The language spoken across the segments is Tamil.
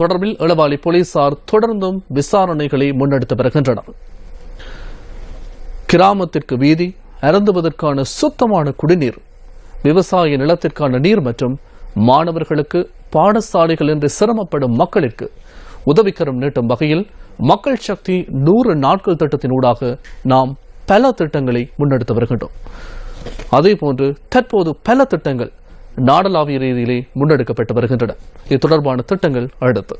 தொடர்பில் இளவாலி போலீசார் தொடர்ந்தும் விசாரணைகளை முன்னெடுத்து வருகின்றனர். கிராமத்திற்கு வீதி அருந்துவதற்கான சுத்தமான குடிநீர் விவசாய நிலத்திற்கான நீர் மற்றும் மாணவர்களுக்கு பாடசாலைகள் என்று சிரமப்படும் மக்களிற்கு உதவிக்கரம் நீட்டும் வகையில் மக்கள் சக்தி நூறு நாட்கள் திட்டத்தினூடாக நாம் பல திட்டங்களை முன்னெடுத்து வருகின்றோம். அதேபோன்று தற்போது பல திட்டங்கள் நாடளாவிய ரீதியிலே முன்னெடுக்கப்பட்டு வருகின்றன. இது தொடர்பான திட்டங்கள் அடுத்து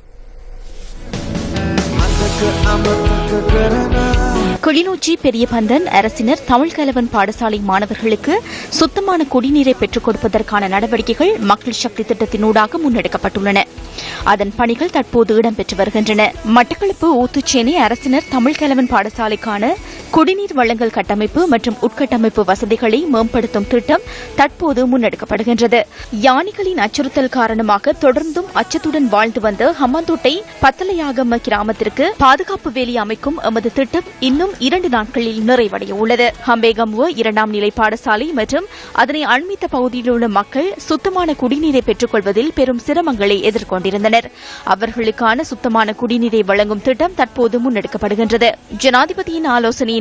கிளிநொச்சி பெரியபந்தன் அரசினர் தமிழ் கலவன் பாடசாலை மாணவர்களுக்கு சுத்தமான குடிநீரை பெற்றுக் கொடுப்பதற்கான நடவடிக்கைகள் மக்கள் சக்தி திட்டத்தினூடாக முன்னெடுக்கப்பட்டுள்ளன. அதன் பணிகள் தற்போது இடம்பெற்று வருகின்றன. மட்டக்களப்பு ஊத்துச்சேனை அரசினர் தமிழ் கலவன் பாடசாலைக்கான குடிநீர் வழங்கல் கட்டமைப்பு மற்றும் உட்கட்டமைப்பு வசதிகளை மேம்படுத்தும் திட்டம் தற்போது முன்னெடுக்கப்படுகின்றது. யானைகளின் அச்சுறுத்தல் காரணமாக தொடர்ந்தும் அச்சத்துடன் வாழ்ந்து வந்த ஹம்மந்தோட்டை பத்தலையாகம கிராமத்திற்கு பாதுகாப்பு வேலி அமைக்கும் எமது திட்டம் இன்னும் இரண்டு நாட்களில் நிறைவடைய உள்ளது ஹம்பேகம் இரண்டாம் நிலை பாடசாலை மற்றும் அதனை அண்மித்த பகுதியில் உள்ள மக்கள் சுத்தமான குடிநீரை பெற்றுக் கொள்வதில் பெரும் சிரமங்களை எதிர்கொண்டிருந்தனர். அவர்களுக்கான சுத்தமான குடிநீரை வழங்கும் திட்டம் தற்போது முன்னெடுக்கப்படுகின்றது. ஜனாதிபதியின்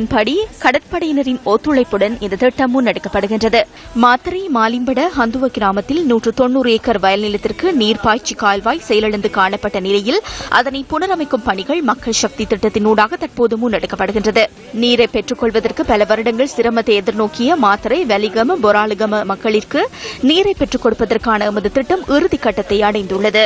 ஆலோசனையின்படி கடற்படையினரின் ஒத்துழைப்புடன் இந்த திட்டம் முன்னெடுக்கப்படுகின்றது மாத்தரை மாலிம்பட ஹந்துவ கிராமத்தில் நூற்று தொன்னூறு ஏக்கர் வயல் நிலத்திற்கு நீர்ப்பாய்ச்சி கால்வாய் செயலிழந்து காணப்பட்ட நிலையில் அதனை புனரமைக்கும் பணிகள் மக்கள் சக்தி திட்டத்தினூடாக தற்போது முன்னெடுக்கப்படுகின்றது நீரை பெற்றுக் கொள்வதற்கு பல வருடங்கள் சிரமத்தை எதிர்நோக்கிய மாத்தரை வலிகம பொராலுகம மக்களிற்கு நீரை பெற்றுக் கொடுப்பதற்கான எமது திட்டம் இறுதிக்கட்டத்தை அடைந்துள்ளது.